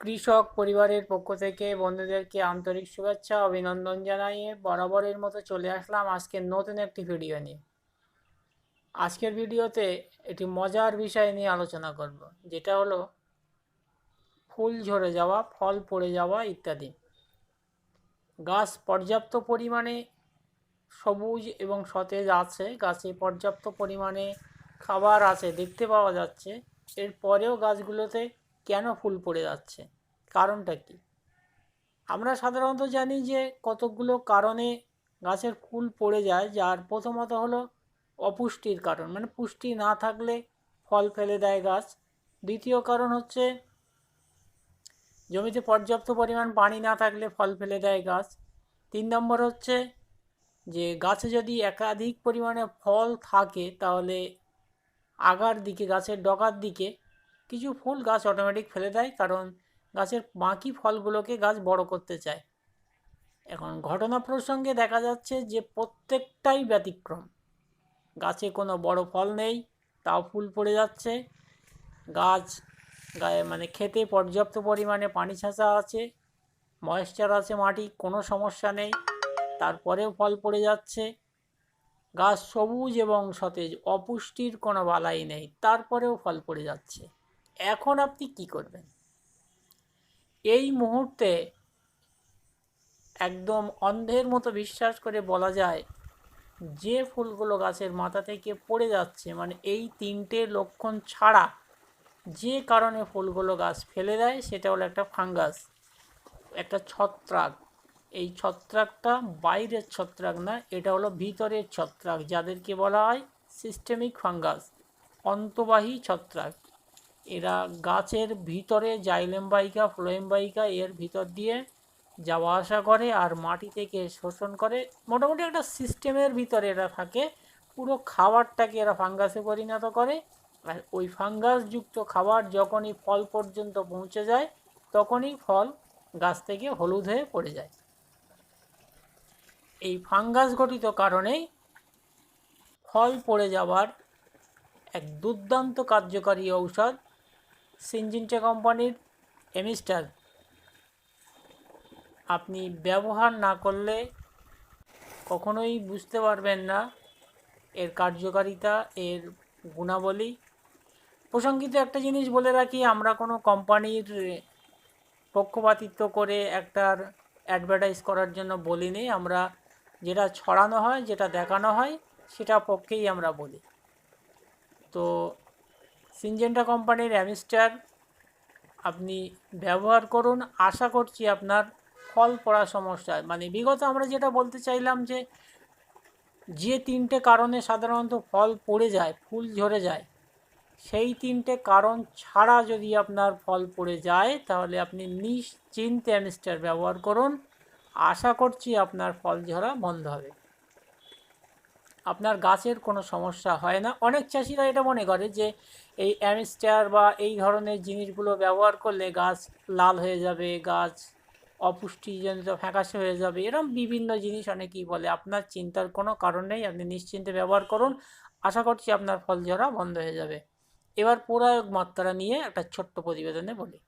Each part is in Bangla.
কৃষক পরিবারের পক্ষ থেকে বন্ধুদেরকে আন্তরিক শুভেচ্ছা, অভিনন্দন জানাইয়ে বরাবরের মতো চলে আসলাম আজকের নতুন একটি ভিডিও নিয়ে। আজকের ভিডিওতে একটি মজার বিষয় নিয়ে আলোচনা করব, যেটা হলো ফুল ঝরে যাওয়া, ফল পড়ে যাওয়া ইত্যাদি। গাছ পর্যাপ্ত পরিমাণে সবুজ এবং সতেজ আছে, গাছে পর্যাপ্ত পরিমাণে খাবার আছে, দেখতে পাওয়া যাচ্ছে। এরপরেও গাছগুলোতে কেন ফুল পড়ে যাচ্ছে? কারণটা কি? আমরা সাধারণত জানি যে কতকগুলো কারণে গাছের ফুল পড়ে যায়, যার প্রথমত হলো অপুষ্টির কারণ। মানে পুষ্টি না থাকলে ফল ফেলে দেয় গাছ। দ্বিতীয় কারণ হচ্ছে জমিতে পর্যাপ্ত পরিমাণ পানি না থাকলে ফল ফেলে দেয় গাছ। তিন নম্বর হচ্ছে যে গাছে যদি একাধিক পরিমাণে ফল থাকে, তাহলে আগার দিকে, গাছের ডগার দিকে কিছু ফুল গাছ অটোমেটিক ফেলে দেয়, কারণ গাছের বাকি ফলগুলোকে গাছ বড় করতে চায়। এখন ঘটনা প্রসঙ্গে দেখা যাচ্ছে যে প্রত্যেকটাই ব্যতিক্রম। গাছে কোনো বড় ফল নেই, তাও ফুল পড়ে যাচ্ছে। গাছ গায়ে মানে খেতে পর্যাপ্ত পরিমাণে পানি ছাঁচা আছে ময়েশ্চার আছে মাটি, কোনো সমস্যা নেই, তারপরেও ফল পড়ে যাচ্ছে। গাছ সবুজ এবং সতেজ, অপুষ্টির কোনো বালাই নেই, তারপরেও ফল পড়ে যাচ্ছে। এখন আপনি কি করবেন? এই মুহূর্তে একদম অন্ধের মতো বিশ্বাস করে বলা যায়, যে ফুলগুলো গাছের মাথা থেকে পড়ে যাচ্ছে মানে এই তিনটে লক্ষণ ছাড়া যে কারণে ফুলগুলো গাছ ফেলে দেয়, সেটা হলো একটা ফাঙ্গাস, একটা ছত্রাক। এই ছত্রাকটা বাইরের ছত্রাক না, এটা হলো ভিতরের ছত্রাক, যাদেরকে বলা হয় সিস্টেমিক ফাঙ্গাস অন্তবাহী ছত্রাক। এরা গাছের ভিতরে জাইলেমবাইকা ফ্লোয়েমবাইকা এর ভিতর দিয়ে যাওয়া আসা করে আর মাটি থেকে শোষণ করে। মোটামুটি একটা সিস্টেমের ভিতরে এরা থাকে। পুরো খাবারটাকে এরা ফাঙ্গাসে পরিণত করে। আর ওই ফাঙ্গাসযুক্ত খাবার যখনই ফল পর্যন্ত পৌঁছে যায়, তখনই ফল গাছ থেকে হলুদ হয়ে পড়ে যায়। এই ফাঙ্গাস ঘটিত কারণেই ফল পড়ে যাওয়ার এক দুর্দান্ত কার্যকারী ঔষধ সিনজিনচা কোম্পানির এমিস্টার আপনি ব্যবহার না করলে কখনোই বুঝতে পারবেন না এর কার্যকারিতা, এর গুণাবলী। প্রসঙ্গিত একটা জিনিস বলে রাখি, আমরা কোনো কোম্পানির পক্ষপাতিত্ব করে একটার অ্যাডভার্টাইজ করার জন্য বলিনি। আমরা যেটা ছড়ানো হয়, যেটা দেখানো হয়, সেটা পক্ষেই আমরা বলি। তো সিনজেন্টা কোম্পানির অ্যামিস্টার, আপনি ব্যবহার করুন। আশা করছি আপনার ফল পড়া সমস্যা মানে বিগত আমরা যেটা বলতে চাইলাম যে যে তিনটে কারণে সাধারণত ফল পড়ে যায়, ফুল ঝরে যায়, সেই তিনটে কারণ ছাড়া যদি আপনার ফল পড়ে যায়, তাহলে আপনি নিশ্চিন্তে অ্যামিস্টার ব্যবহার করুন। আশা করছি আপনার ফল ঝরা বন্ধ হবে। আপনার গাছের কোনো সমস্যা হয় না। অনেক চাষিরা এটা মনে করে যে এই অ্যামিস্টার বা এই ধরনের জিনিসগুলো ব্যবহার করলে গাছ লাল হয়ে যাবে, গাছ অপুষ্টিজনিত ফ্যাকাশে হয়ে যাবে এরকম বিভিন্ন জিনিস অনেকেই বলে। আপনার চিন্তার কোনো কারণ নেই, আপনি নিশ্চিন্তে ব্যবহার করুন। আশা করছি আপনার ফল ঝরা বন্ধ হয়ে যাবে। এবার প্রয়োগ মাত্রা নিয়ে একটা ছোট্ট প্রতিবেদনে বলি।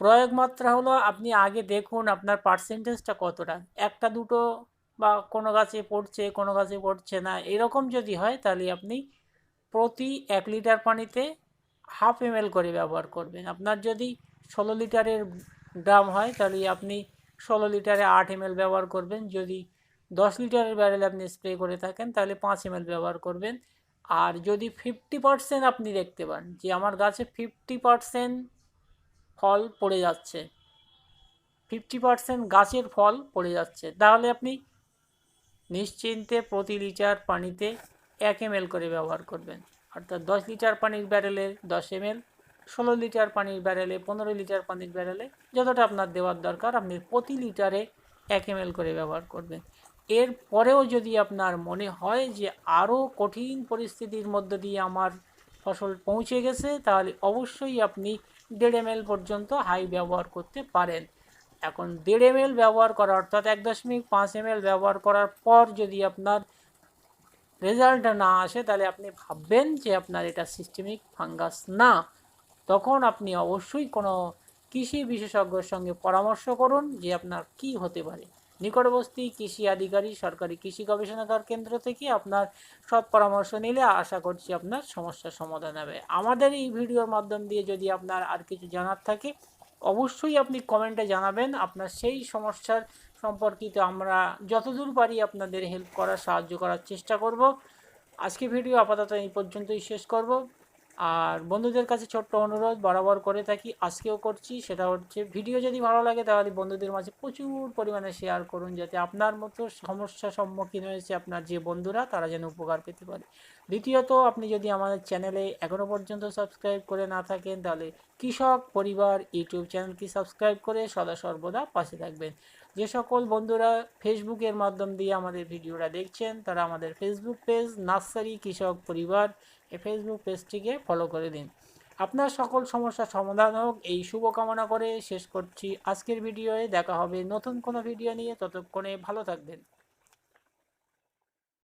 প্রয়োগ মাত্রা হলো আপনি আগে দেখুন আপনার পার্সেন্টেজটা কতটা। একটা দুটো বা কোনো গাছে পড়ছে, কোনো গাছে পড়ছে না, এরকম যদি হয় তাহলে আপনি প্রতি এক লিটার পানিতে হাফ এম করে ব্যবহার করবেন। আপনার যদি ষোলো লিটারের ড্রাম হয় তাহলে আপনি ষোলো লিটারে আট এম ব্যবহার করবেন। যদি দশ লিটারের ব্যারেল আপনি স্প্রে করে থাকেন তাহলে পাঁচ এম ব্যবহার করবেন। আর যদি ফিফটি পারসেন্ট আপনি দেখতে পান যে আমার গাছে ফিফটি পারসেন্ট ফল পড়ে যাচ্ছে ফিফটি পারসেন্ট গাছের ফল পড়ে যাচ্ছে, তাহলে আপনি নিশ্চিন্তে প্রতি লিটার পানিতে এক এম করে ব্যবহার করবেন। অর্থাৎ দশ লিটার পানির ব্যারেলে দশ এম ষোলো লিটার পানির ব্যারেলে, পনেরো লিটার পানির ব্যারেলে, যতটা আপনার দেওয়ার দরকার, আপনি প্রতি লিটারে এক এম করে ব্যবহার করবেন। এর পরেও যদি আপনার মনে হয় যে আরও কঠিন পরিস্থিতির মধ্য দিয়ে আমার ফসল পৌঁছে গেছে, তাহলে অবশ্যই আপনি দেড় এম পর্যন্ত হাই ব্যবহার করতে পারেন। এখন দেড় এম ব্যবহার করা, অর্থাৎ এক দশমিক পাঁচ এম ব্যবহার করার পর যদি আপনার রেজাল্ট না আসে, তাহলে আপনি ভাববেন যে আপনার এটা সিস্টেমিক ফাঙ্গাস না। তখন আপনি অবশ্যই কোনো কৃষি বিশেষজ্ঞের সঙ্গে পরামর্শ করুন যে আপনার কি হতে পারে। নিকটবর্তী কৃষি আধিকারিক সরকারি কৃষি গবেষণাগার কেন্দ্র থেকে আপনার সব পরামর্শ নিলে আশা করছি আপনার সমস্যার সমাধান হবে। আমাদের এই ভিডিওর মাধ্যম দিয়ে যদি আপনার আর কিছু জানার থাকে অবশ্যই আপনি কমেন্টে জানাবেন। আপনার সেই সমস্যার সম্পর্কিত আমরা যতদূর পারি আপনাদের হেল্প করার সাহায্য করার চেষ্টা করব। আজকে ভিডিও আপাতত এই পর্যন্তই শেষ করব। আর বন্ধুদের কাছে ছোট্ট অনুরোধ, বরাবর করে থাকি, আজকেও করছি। সেটা হচ্ছে ভিডিও যদি ভালো লাগে তাহলে বন্ধুদের মাঝে প্রচুর পরিমাণে শেয়ার করুন, যাতে আপনার মতো সমস্যার সম্মুখীন হয়েছে আপনার যে বন্ধুরা, তারা যেন উপকার পেতে পারে। দ্বিতীয়ত, আপনি যদি আমাদের চ্যানেলে এখনও পর্যন্ত সাবস্ক্রাইব করে না থাকেন, তাহলে কৃষক পরিবার ইউটিউব চ্যানেলটি সাবস্ক্রাইব করে সদা সর্বদা পাশে থাকবেন। যে সকল বন্ধুরা ফেসবুকের মাধ্যম দিয়ে আমাদের ভিডিওটা দেখছেন, তারা আমাদের ফেসবুক পেজ নার্সারি কৃষক পরিবার এই ফেসবুক পেজটিকে ফলো করে দিন। আপনার সকল সমস্যার সমাধান হোক। এই শুভকামনা করে শেষ করছি। আজকের ভিডিওয়ে দেখা হবে নতুন কোনো ভিডিও নিয়ে। ততক্ষণে ভালো থাকবেন।